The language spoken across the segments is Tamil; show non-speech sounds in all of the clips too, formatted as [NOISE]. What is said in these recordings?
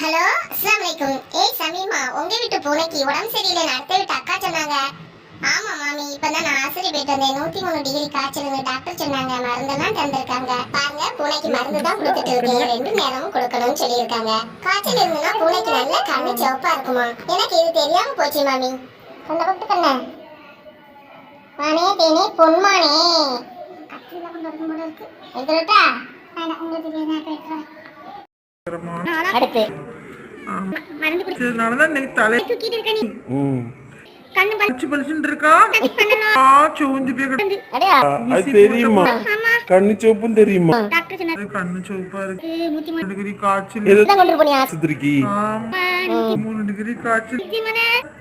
ஹலோ அஸ்ஸலாமு அலைக்கும் ஏய் சமீமா உங்க வீட்டு பூனைக்கு உடம்பு சரியில்லைன்னு அடுத்த வீட்டு அக்கா சொன்னாங்க. ஆமா மாமி இப்பதான் நான் ஆசிரியர் போயிட்டு வந்தேன். நூத்தி மூணு டிகிரி காய்ச்சல்னு டாக்டர் சொன்னாங்க. மருந்தெல்லாம் தந்திருக்காங்க. பாருங்க பூனைக்கு மருந்து தான் கொடுத்துட்டு இருக்கீங்க ரெண்டு நேரமும் கொடுக்கணும்னு சொல்லியிருக்காங்க. காய்ச்சல் இருந்ததுன்னா பூனைக்கு நல்ல கண்ணு சிவப்பா இருக்குமா? எனக்கு இது தெரியாம போச்சு மாமி. கண்ண கூப்பிட்டு கண்ண. மானே தேனே பொன்மானே. கத்தியில கொண்டு வரணும் போல இருக்கு. உங்களுக்கு அடுத்து. தலை தூக்கிட்டு இருக்க நீ. ம். கண்ணு பளிச்சு பளிச்சுன்னு இருக்கா? ஆ சோஞ்சு போய் அது தெரியுமா? கண்ணு சோப்பும் தெரியுமா? கண்ணு இருக்கு. மூணு டிகிரி காய்ச்சல். எது? கொண்டு போனியா? ஆஸ்பத்திரிக்கு ஆமா மூணு டிகிரி காய்ச்சல்.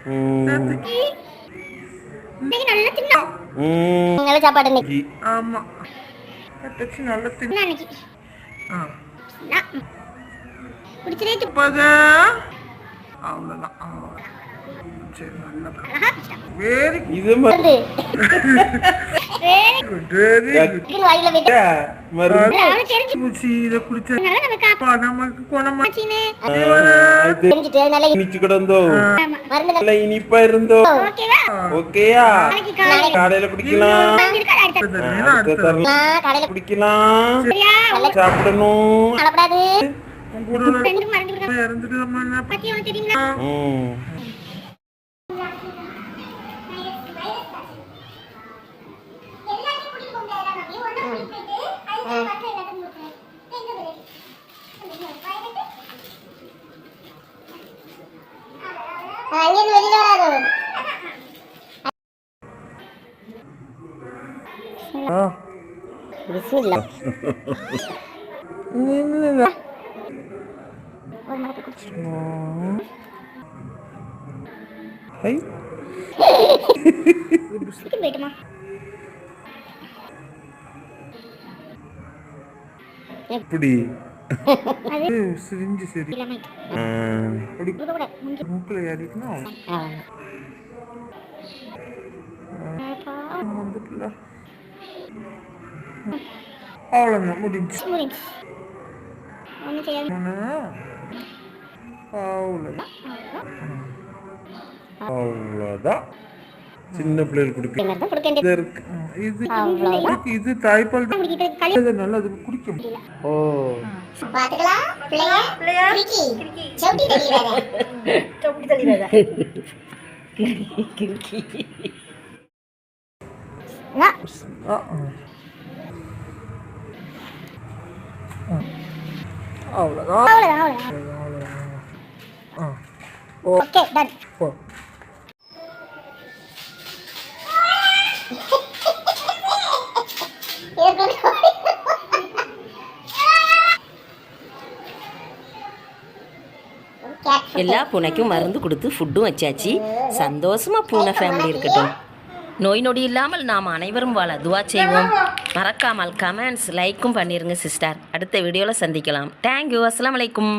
ம். இன்னைக்கு நல்லா தின்னா. ம். நல்ல சாப்பாடு இன்னைக்கு. ஆமா. கட்டச்சு நல்லா தின்னு அன்னைக்கு? ஆ. குடிச்சதே முப்பது. அவ்வளவுதான். ஆ. சரி வெரி இது மாதிரி இனிப்பா இருந்தோ? ஓகேவா? ஓகேயா? காலையில குடிக்கலாம். குடிக்கலாம். சாப்பிடணும். അങ്ങനെ വലിയ ആ. ബിസ്മില്ല போயிட்டுமா எப்படி இது சிரிஞ்சு சரி இல்லாம ஆ, அப்படி கூட கூட முங்கி மூக்குல ஏறிக்கணும் வந்துட்டுல அவ்வளோதான் முடிஞ்சு முடிஞ்சு ஒன்றும் செய்யாது அவ்வளோதான் அவ்வளோதான் சின்ன பிள்ளைகள் குடிக்க இது இருக்கு தாய்ப்பால் இது நல்லா அது குடிக்க ஓ. பாத்துக்கலாம் [LAUGHS] ஆ. ஓகே டன் போ எல்லா பூனைக்கும் மருந்து கொடுத்து ஃபுட்டும் வச்சாச்சு. சந்தோஷமா பூனை ஃபேமிலி இருக்கட்டும். நோய் நொடி இல்லாமல் நாம் அனைவரும் வாழ துவா செய்வோம். மறக்காமல் கமெண்ட்ஸ் லைக்கும் பண்ணிருங்க சிஸ்டர் அடுத்த வீடியோவில் சந்திக்கலாம். தேங்க்யூ அஸ்ஸலாமு அலைக்கும்